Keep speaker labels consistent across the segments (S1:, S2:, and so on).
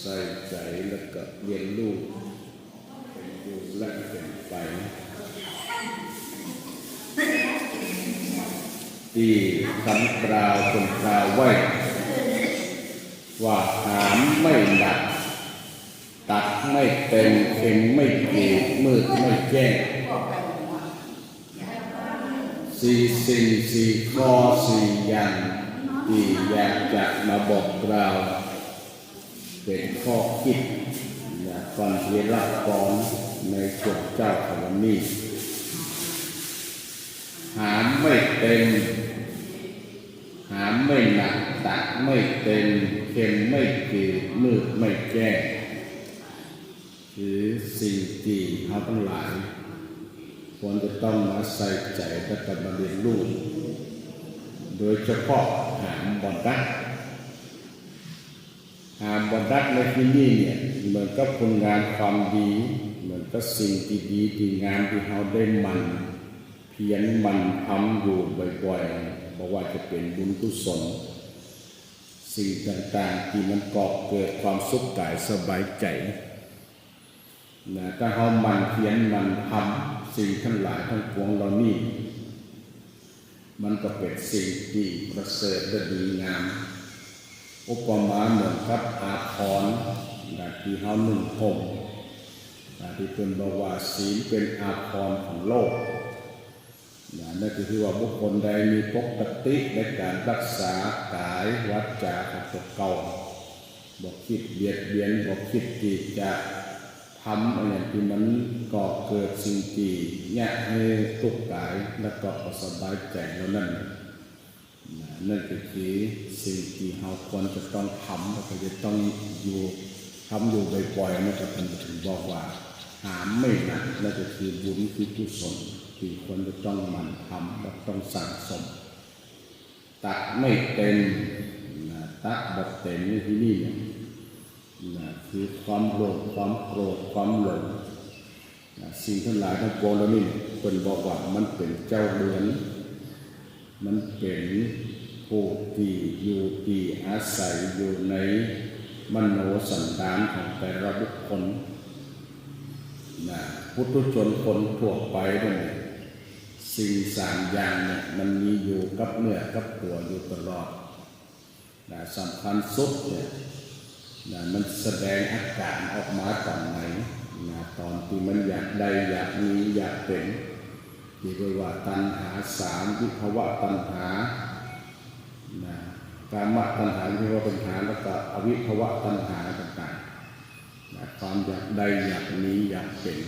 S1: ใส่ใจแล้วก็เรียนรู้เป็นอยู่และเป็นไป ที่คำกล่าวคนกล่าวไว้ ว่าหามไม่หนัก ตัดไม่เต็มเข็มไม่กีดมืดไม่แจ้งสี่สิ่งสี่ข้อสี่อย่างที่อยากจะมาบอกกล่าว เป็นข้อคิดอยากฟังเทระกรในช่วงเจ้าของวันนี้หามไม่เต็มหามไม่หนักตักไม่เต็มเข็มไม่กีดมืดไม่แจ้งคือสิ่งที่เขาทั้งหลายควรจะต้องมาใส่ใจและกับมาเรียนรู้โดยเฉพาะหามบอนรัก บอนรักในที่นี้เนี่ยเหมือนกับคุณงานความดี เหมือนกับสิ่งที่ดีที่งามที่เขาได้มัน เพียรมันทำอยู่บ่อยๆเพราะว่าจะเป็นบุญกุศลสิ่งต่างๆที่มันก่อเกิดความสุขกายสบายใจนะถ้าเขามันเพียรมันทำสิ่งทั้งหลายทั้งปวงเหล่านี้ มันก็เป็นสิ่งที่ประเสริฐและดีงาม อุปมาเหมือนกับอาภรณ์นะที่เขาหนุ่งห่มนะที่เป็นบอกว่าศีลเป็นอาภรณ์ของโลกนะนั่นก็คือว่าบุคคลใดมีปกติในการรักษากายวัดจาของตัวเก่าบอกคิดเบียดเบียนบอกคิดที่จะทำอะไรที่มันก่อเกิดสิ่งที่แย่ให้ทุกข์กายและก็สบายใจแล้วนั่น นั่นก็คือสิ่งที่เราควรจะต้องทำแล้วก็จะต้องอยู่ทำอยู่บ่อยๆนะครับท่านถึงบอกว่า หามไม่หนักนั่นก็คือบุญคือกุศลที่ควรจะต้องมันทำและต้องสั่งสม ตักไม่เต็มนะตักแบบเต็มในที่นี่เนี่ยนะคือความโลภความโกรธความหลงสิ่งทั้งหลายทั้งปวงแล้วนี่เป็นบอกว่ามันเป็นเจ้าเรือน มันเป็น ผู้ที่อยู่ที่อาศัยอยู่ในมโนสันดานของแต่ละบุคคลนะพุทธชนคนทั่วไปเนี่ยสิ่งสามอย่างเนี่ยมันมีอยู่กับเนื้อกับตัวอยู่ตลอดนะสำคัญสุดเนี่ยนะมันแสดงอาการออกมาตอนไหนนะตอนที่มันอยากได้อยากมีอยากเป็นที่เรียกว่าตัณหาสามวิภวะตัณหา นะการมตัณหาวิภวะตัณหาแล้วก็อวิภวะตัณหาต่างๆนะความอยากได้อยากมีอยากเป็น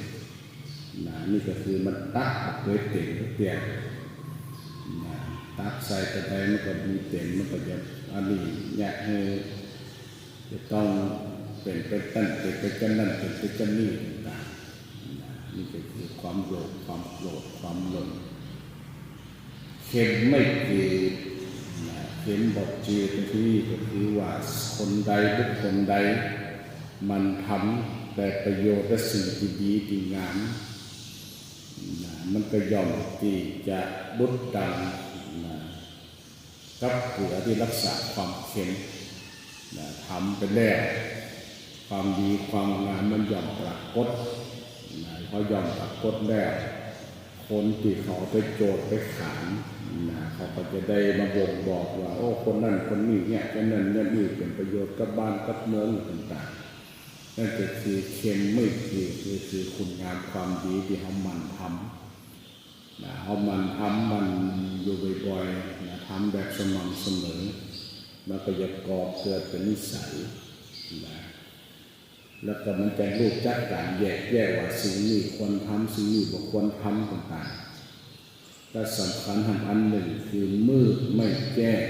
S1: นะนี่ก็คือมันตักออกเลยเต็มเตียงนะตักใส่กระไดมันก็มีเต็มมันก็จะอันนี้อยากให้จะต้องเป็นไปตั้นเป็นไปกันนั่นเป็นไปกันนี่ต่างๆนี่ก็คือความโลภความโกรธความหลงเข็มไม่เกดนะ เข็มบอกเจือที่ก็คือว่าคนใดบุคคลใด มันทำแต่ประโยชน์และสิ่งที่ดีที่งามนะมันก็ย่อมที่จะบุดดังนะกับเผือที่รักษาความเข็มนะทำไปแล้วความดีความงามมันย่อมปรากฏนะพอย่อมปรากฏแล้ว คนที่เขาไปโจทย์ไปขานนะเขาก็จะได้มาบ่งบอกว่า โอ้คนนั้นคนนี้เนี่ยคนนั้นเนี่ยนี่เป็นประโยชน์กับบ้านกับเมืองต่างๆนั่นก็คือเค็มไม่คือคือคือคุณงามความดีที่เขามันทำนะเขามันทำมันอยู่บ่อยๆนะทำแบบสม่ำเสมอมันก็จะก่อเกิดเป็นนิสัย แล้วก็มันจะรู้จักการแยกแยะว่าสิ่งนี้ควรทำสิ่งนี้บ่ควรทำต่างๆและสำคัญทำอันหนึ่งคือมืดไม่แจ้ง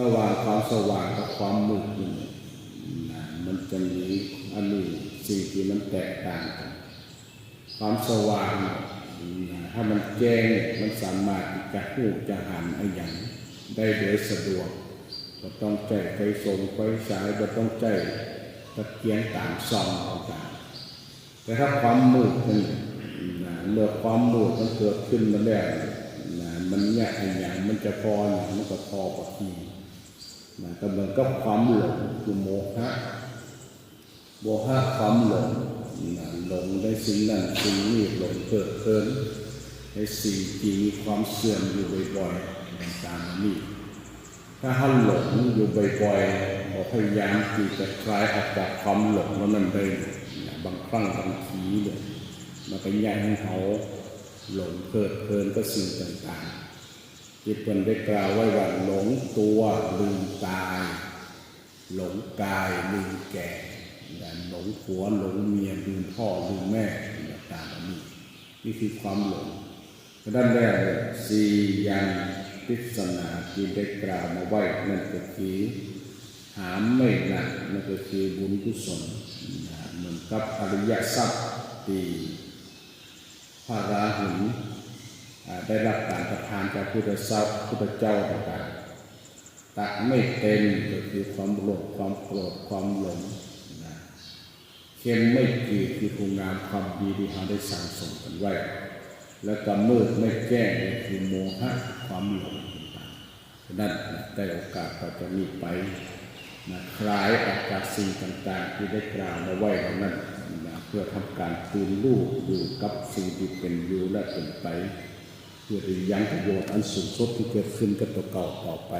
S1: ระหว่างความสว่างกับความมืดนี่นมันจะมีอันนี้สิ่งที่มันแตกต่างกัน ความสว่างถ้ามันแจ้งมันสามารถจะพูดจะหันไอ้อย่างได้โดยสะดวกก็ต้องใจไฟส่งไฟฉายก็ต้องใจ ตะเกียงตามซองต่างๆแต่ถ้าความมืดมันนเมื่อความมืดมันเกิดขึ้นมาแล้วนะมันเนี่ยกอย่างมันจะพอมันก็พอปกติมันก็เหมือนกับความหลงคือโมหะโมหะความหลงนะหลงในสิ่งนั้นสิ่งนี้หลงเกิดเกินในสิ่งที่มีความเสื่อมอยู่บ่อยๆต่างๆนี่ ถ้าเราหลงอยู่บ่อยๆเราพยายามที่จะคลายออกจากความหลงแล้วนั่นเลยนะบางครั้งบางทีเนี่ยมันก็ยังให้เขาหลงเกิดเพลินก็สิ่งต่างๆ ที่เป็นได้กล่าวไว้ว่าหลงตัวลืมกาย หลงกายลืมแก่หลงผัวหลงเมียลืมพ่อลืมแม่ต่างๆนี้นี่คือความหลงด้านแรกเนี่ยสี่อยัง พิศนาที่ได้กล่าวมาไว้นั่นก็คือหาไม่หนักนั่นก็คือบุญกุศลนะเหมือนกับอริยทรัพย์ที่พระราหุลได้รับการประทานจากพุทธเจ้าพุทธเจ้าต่างๆตักไม่เต็มก็คือความโลภความโกรธความหลงนะเค็มไม่กี่คือคุณงามความดีที่เราได้สั่งสมกันไว้ แล้วก็มืดไม่แก้คือโมหะความหลงต่างนั่นได้โอกาสก็จะมีไปนะคลายอากาศสิ่งต่าง ๆ ที่ได้กล่าวมาไว้เหล่านั้นนะเพื่อทำการตื่นรู้อยู่กับสิ่งที่เป็นอยู่และเป็นไป เพื่อที่ยังประโยชน์อันสูงสุดที่เกิดขึ้นกับตัวเก่าต่อไป